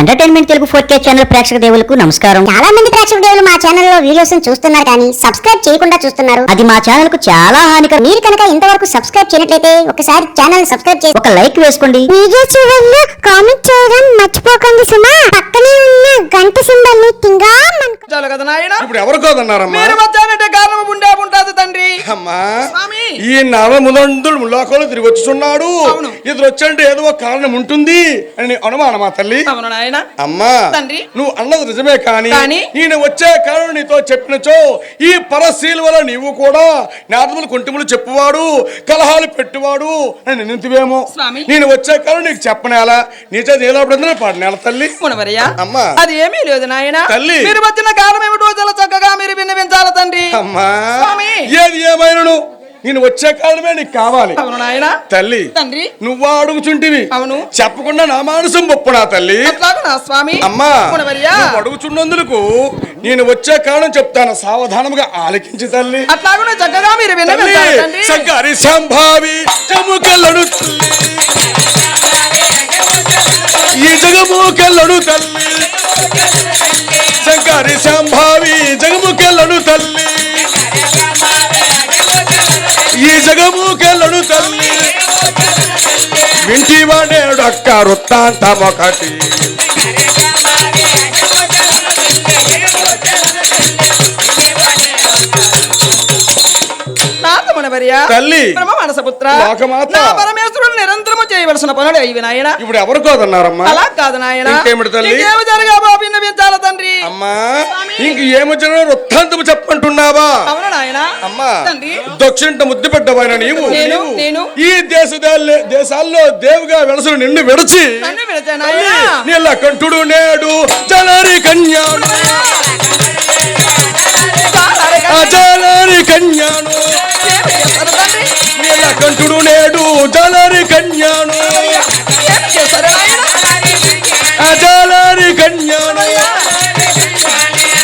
Entertainment Telugu four K channel ప్రేక్షక దేవులకు నమస్కారం. చాలా మంది ప్రేక్షక దేవులు మా ఛానల్లో వీడియోస్ చూస్తున్నారు కానీ సబ్స్క్రైబ్ చేయకుండా చూస్తున్నారు. అది మా ఛానల్కు చాలా హానికరం. మీరు కనుక ఇంతవరకు సబ్స్క్రైబ్ చేయనట్లయితే ఒకసారి ఛానల్ సబ్స్క్రైబ్ చేసి ఒక లైక్ వేసుకోండి. వీడియో చివరిలో కామెంట్ చేయడం మర్చిపోకండి సుమా. పక్కనే ఉన్న గంట సింబల్ని తింగా చాలు కదా నాయన. ఇప్పుడు ఎవరు కోదన్నారమ్మా? మీరు వచ్చానంటే కారణం ఉండే ఉంటుంది తండ్రి. అమ్మా. స్వామి. ఈ నవముదంతుడు లోకంలో తిరిగి వచ్చుచున్నాడు. ఇతను వచ్చంటే ఏదో ఒక కారణం ఉంటుంది అని అనుమానమా తల్లి అమ్మా తండ్రి. నువ్వు అన్నది నిజమే కానీ? ఈయన వచ్చే కారణం నీతో చెప్పినచో ఈ పరశీల నీవు కూడా నాదములు కొంటిములు చెప్పువాడు కలహాలు పెట్టువాడు అని నిందివేమో స్వామి. నేను వచ్చే కారణం నీకు చెప్పనేలా నీ చేతి ఏలాపడిందని పాడినేల తల్లి అమ్మా. అది ఏమీ లేదు నాయన తల్లి. మీరు వచ్చిన కారణం ఏమిటో చాలా చక్కగా మీరు విన్నవించాలి తండ్రి అమ్మా. ఏది ఏమైనను నేను వచ్చే కారణమే నీకు కావాలి. అవును నాయన. తల్లి తండ్రి. నువ్వా అడుగుచుంటివి. అవును. చెప్పకుండా నా మానసం ఒప్పునా తల్లి? నా స్వామి. అమ్మా నువ్వు అడుగుచున్నందుకు నేను వచ్చే కారణం చెప్తాను. సావధానముగా ఆలకించి తల్లి. అట్లాగునే చక్కగా మీరు తల్లి విన్నవించాలి తండ్రి. సంగారి సంభావి చముకెళ్ళడు ఈ సంభావి తల్లి. ఈ జగముకెళ్ళడు తల్లి వింటి వాడేడు తల్లి. మనసపుత్ర. నా పరమేశ్వరుడు నిరంతరము చేయవలసిన పనులు ఇవి నాయన. ఇప్పుడు ఎవరు కోదన్నారమ్మా? అలా కాదు నాయన. ఇంకేమిటి తల్లి? ఇంకేమి జరగా విన్నవించాలి తండ్రి. అమ్మా ఇంక ఏమి వృత్తాంతము చెప్పంటున్నావా అవును నాయన. అమ్మా తండ్రి. దక్షిణ ముద్దు నీవు. నేను. ఈ దేశ దేశాల్లో దేవుగా వెలసిన నిన్ను విడిచి నీళ్ళ కంఠుడు నేడు జలరి కన్యాను. జలరి కన్యాను. నేడు జలరి కన్యాను. ఏమి చేశారు నాయన ఆ జలరి కన్యాను.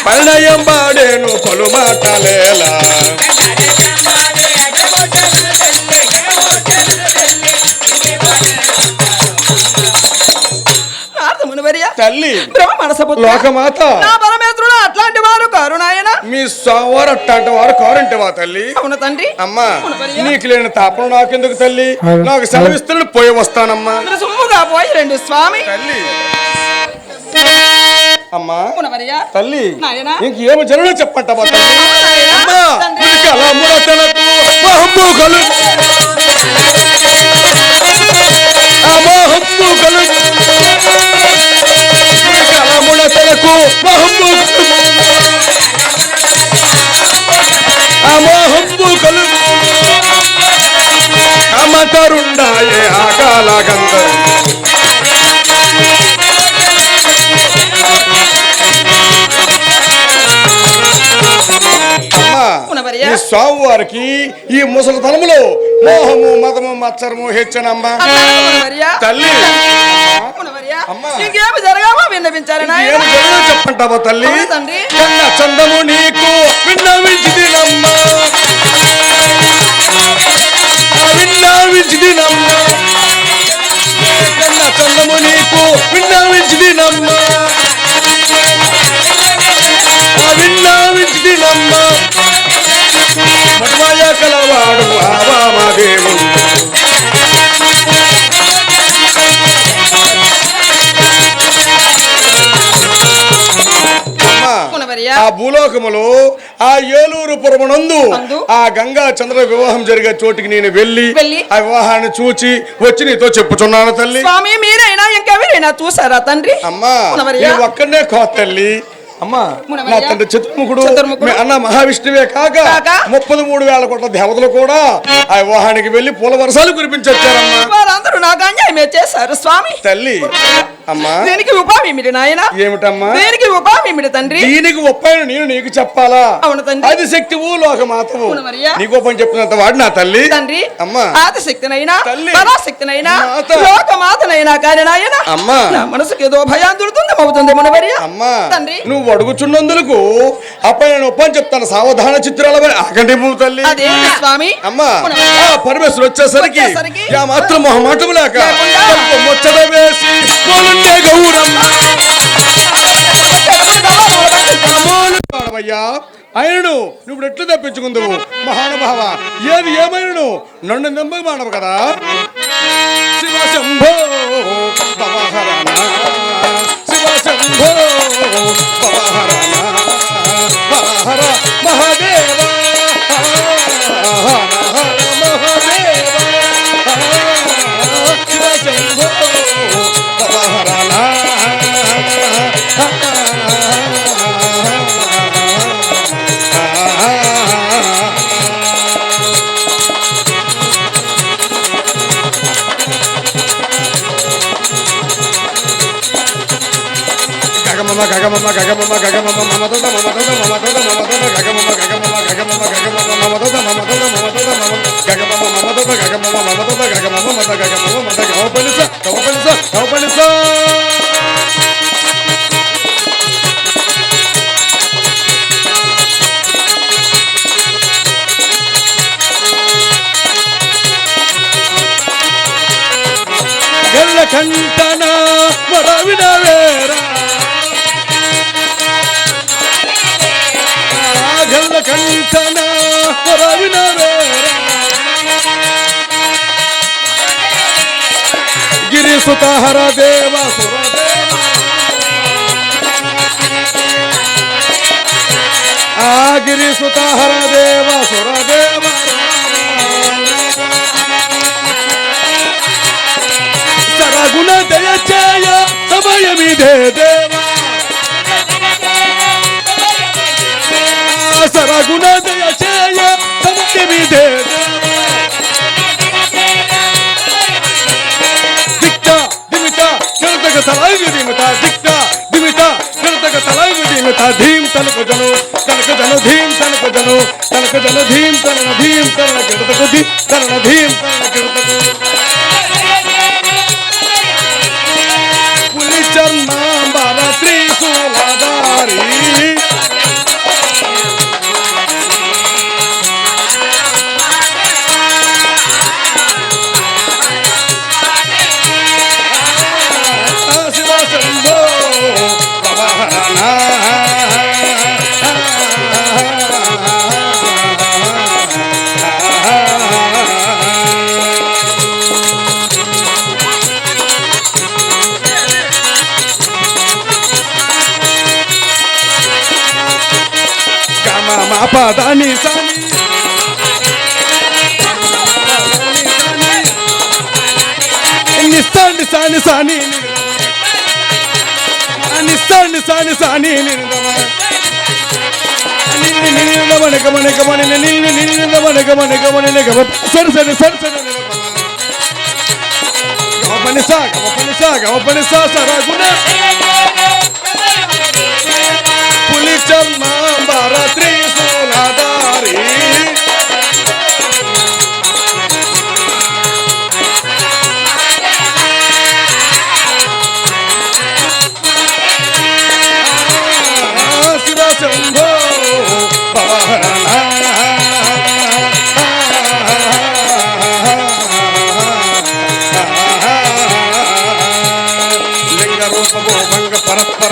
పరిణయం పాడేను పలు మాటలేలా తల్లి. లోకమాత. నా పరమేశ్వరుడు అట్లాంటి వారు కారు నాయన మీ సోమవారు అట్టాంటి వారు కారంటివా తల్లి. అవును తండ్రి? అమ్మా. నీకు లేని తాపం నాకెందుకు తల్లి? నాకు సెలవిస్తున్న పోయి వస్తానమ్మా. సుమ్ముగా పోయి రండి స్వామి. తల్లి. అమ్మా తల్లి జరగదు చెప్పంటమ్మా తల్లి. అమ్మా తరుండాయే ఆకాల గంధం ఈ స్వామి వారికి ఈ ముసలి తలములో మోహము మదము మచ్చరము హెచ్చనమ్మా తల్లి ఇంకేమి జరగామో విన్నవించారు చెప్పంటావా తల్లి చందము నీకు విన్నవించిదినమ్మ విన్నవించిదినమ్మ కన్న చందము నీకు విన్నవించిదినమ్మ విన్నవించిదినమ్మ మటుమాయ కలవాడు బాబా మా దేవుడు. ఆ భూలోకములో ఆ ఏలూరు పురమునందు? ఆ గంగా చంద్ర వివాహం జరిగే చోటికి నేను వెళ్ళి? ఆ వివాహాన్ని చూచి వచ్చి నీతో చెప్పుచున్నాను తల్లి స్వామి మీరైనా ఇంకెవరైనా చూసారా తండ్రి అమ్మా ఒక్కనే కో తల్లి అమ్మా. నా తండ్రి చతుర్ముఖుడు అన్న మహావిష్ణువే కాక? ముప్పది మూడు వేల కోట్ల దేవతలు కూడా ఆ వివాహానికి వెళ్ళి పూల వర్షాలు కురిపించి వచ్చారమ్మా వారందరూ నాకు అన్యాయమే చేశారు స్వామి తల్లి అమ్మా దీనికి ఉపామిమిడి నాయన ఏమిటమ్మా దీనికి ఉపామిమిడి తండ్రి దీనికి ఒప్పాయను నేను నీకు చెప్పాలా అవును తండ్రి. అది శక్తివు లోకమాతవు. నీకు ఒప్పని చెప్పినంత వాడు నా తల్లి తండ్రి అమ్మా ఆదిశక్తినైనా తల్లి. పరాశక్తినైనా మాత. లోకమాతనైనా కాని నాయన అమ్మా నా మనసుకి ఏదో భయాందుడుతుంది అవుతుంది మునవర్య అమ్మా తండ్రి. నువ్వు నువ్వు అడుగుచున్నందుకు అప్పుడు నేను ఒప్పని చెప్తాను. సావధాన చిత్రాల మరి ఆగండి తల్లి. అమ్మా పరమేశ్వరు వచ్చేసరికి యా మాత్రం మొహమాటం లేక ముచ్చట వేసి గౌరమ్మ ఆయనను నువ్వు ఎట్లు తప్పించుకుందావు? మహానుభావ ఏది ఏమైనను నన్ను నమ్మకమానవు కదా? mama gaga mama gaga mama gaga mama mama mama mama mama mama mama గల్ల కంటన మరవిన వేరా. గల్ల కంటన మరవిన వేరా. గిరి సుతహర దేవ సురదేవ. ఆ గిరి సుతహర దేవ సురదేవ. సరగుణ దయచేయ సమయమిదే దేవా సరగుణ దయచేయ సమయమిదే దేవా దిక్త దిమిత గణతక తలాంగు దిమిత దిక్త దిమిత గణతక తలాంగు దిమిత ధీం తనకు జను తనకు జను ధీం తనకు జను తనకు జను ధీం తనన ధీం తనన గణతకు ధీ తనన ధీం తనన గమ మా పదని సని. నిస్తాండి సాని సాని నిస్తాండి సాని సాని నిన్న సరి సరి సరి సరి గమపని సా గమపని సా గమపని సా సరగుణ పులి చమ్మాంబర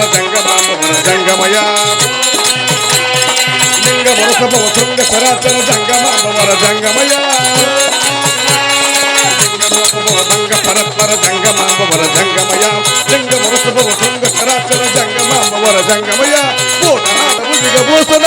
జంగమయ లింగ వరసము శృంగ సరాచర జంగమాపర జంగమయ భంగ పరస్పర జంగమాపర జంగమయ లింగ వరసము శృంగ సరాచర జంగమాపర జంగమయ భూతనాథ భుజిగ భూషణ